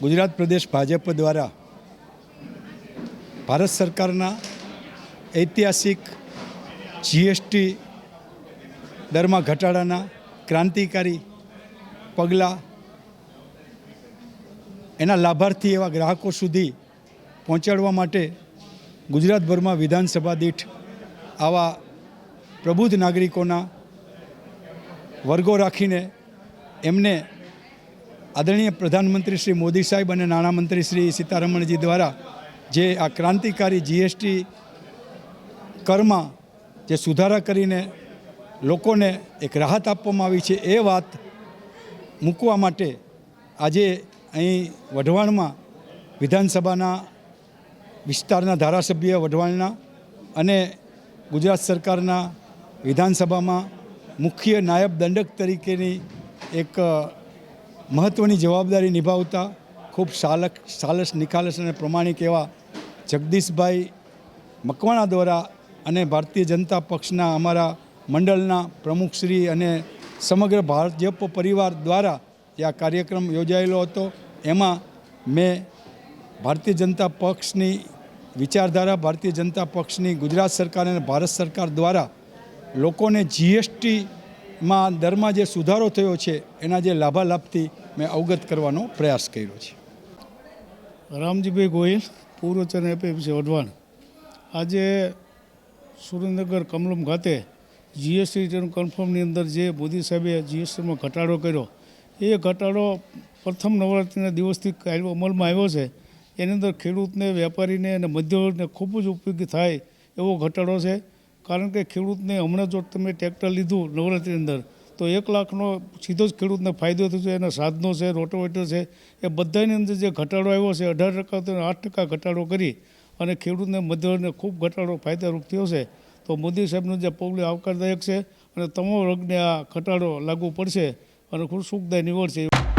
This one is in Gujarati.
ગુજરાત પ્રદેશ ભાજપ દ્વારા ભારત સરકારના ઐતિહાસિક જીએસટી દરમાં ઘટાડાના ક્રાંતિકારી પગલાં એના લાભાર્થી એવા ગ્રાહકો સુધી પહોંચાડવા માટે ગુજરાતભરમાં વિધાનસભા દીઠ આવા પ્રબુદ્ધ નાગરિકોના વર્ગો રાખીને એમને આદરણીય પ્રધાનમંત્રી શ્રી મોદી સાહેબ અને નાણામંત્રી શ્રી સીતારમણજી દ્વારા જે આ ક્રાંતિકારી જીએસટી કરમાં જે સુધારા કરીને લોકોને એક રાહત આપવામાં આવી છે એ વાત મૂકવા માટે આજે અહીં વઢવાણમાં વિધાનસભાના વિસ્તારના ધારાસભ્ય વઢવાણના અને ગુજરાત સરકારના વિધાનસભામાં મુખ્ય નાયબ દંડક તરીકેની એક મહત્ત્વની જવાબદારી નિભાવતા ખૂબ સાલક સાલસ, નિખાલસ અને પ્રમાણિક એવા જગદીશભાઈ મકવાણા દ્વારા અને ભારતીય જનતા પક્ષના અમારા મંડળના પ્રમુખશ્રી અને સમગ્ર ભાજપ પરિવાર દ્વારા જે આ કાર્યક્રમ યોજાયેલો હતો, એમાં મેં ભારતીય જનતા પક્ષની વિચારધારા, ભારતીય જનતા પક્ષની ગુજરાત સરકાર અને ભારત સરકાર દ્વારા લોકોને જીએસટીમાં દરમાં જે સુધારો થયો છે, એના જે લાભાલાભથી મેં અવગત કરવાનો પ્રયાસ કર્યો છે. રામજીભાઈ ગોહિલ પૂર્વચન એપીએમસી વઢવાણ. આજે સુરેન્દ્રનગર કમલમ ખાતે જીએસટી કન્ફર્મની અંદર જે મોદી સાહેબે જીએસટીમાં ઘટાડો કર્યો, એ ઘટાડો પ્રથમ નવરાત્રિના દિવસથી અમલમાં આવ્યો છે. એની અંદર ખેડૂતને, વેપારીને અને મધ્યવર્ગને ખૂબ જ ઉપયોગી થાય એવો ઘટાડો છે. કારણ કે ખેડૂતને હમણાં જો તમે ટ્રેક્ટર લીધું નવરાત્રિની અંદર તો એક લાખનો સીધો જ ખેડૂતને ફાયદો થશે એના સાધનો છે, રોટોવેટર છે, એ બધાની અંદર જે ઘટાડો આવ્યો છે, અઢાર ટકા તો આઠ ટકા ઘટાડો કરી અને ખેડૂતને મધ્યને ખૂબ ઘટાડો ફાયદારૂપ થયો છે. તો મોદી સાહેબનું જે પગલું આવકારદાયક છે અને તમામ વર્ગને આ ઘટાડો લાગુ પડશે અને ખૂબ સુખદાય નીવડશે.